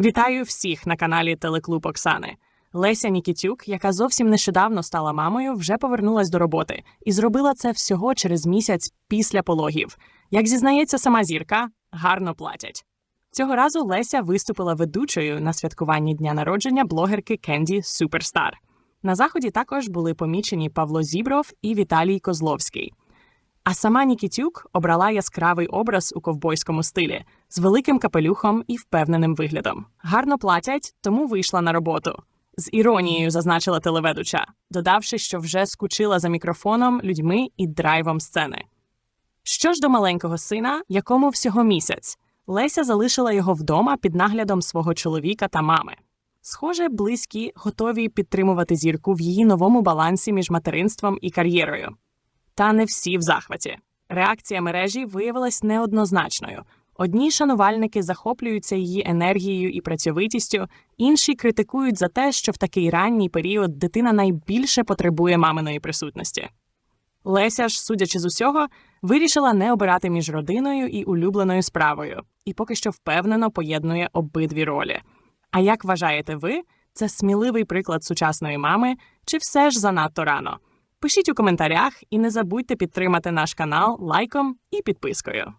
Вітаю всіх на каналі Телеклуб Оксани. Леся Нікітюк, яка зовсім нещодавно стала мамою, вже повернулась до роботи і зробила це всього через місяць після пологів. Як зізнається сама зірка, гарно платять. Цього разу Леся виступила ведучою на святкуванні дня народження блогерки Кенді Суперстар. На заході також були помічені Павло Зібров і Віталій Козловський. А сама Нікітюк обрала яскравий образ у ковбойському стилі з великим капелюхом і впевненим виглядом. Гарно платять, тому вийшла на роботу. З іронією зазначила телеведуча, додавши, що вже скучила за мікрофоном, людьми і драйвом сцени. Що ж до маленького сина, якому всього місяць, Леся залишила його вдома під наглядом свого чоловіка та мами. Схоже, близькі готові підтримувати зірку в її новому балансі між материнством і кар'єрою. Та не всі в захваті. Реакція мережі виявилась неоднозначною. Одні шанувальники захоплюються її енергією і працьовитістю, інші критикують за те, що в такий ранній період дитина найбільше потребує маминої присутності. Леся ж, судячи з усього, вирішила не обирати між родиною і улюбленою справою, і поки що впевнено поєднує обидві ролі. А як вважаєте ви, це сміливий приклад сучасної мами, чи все ж занадто рано? Пишіть у коментарях і не забудьте підтримати наш канал лайком і підпискою.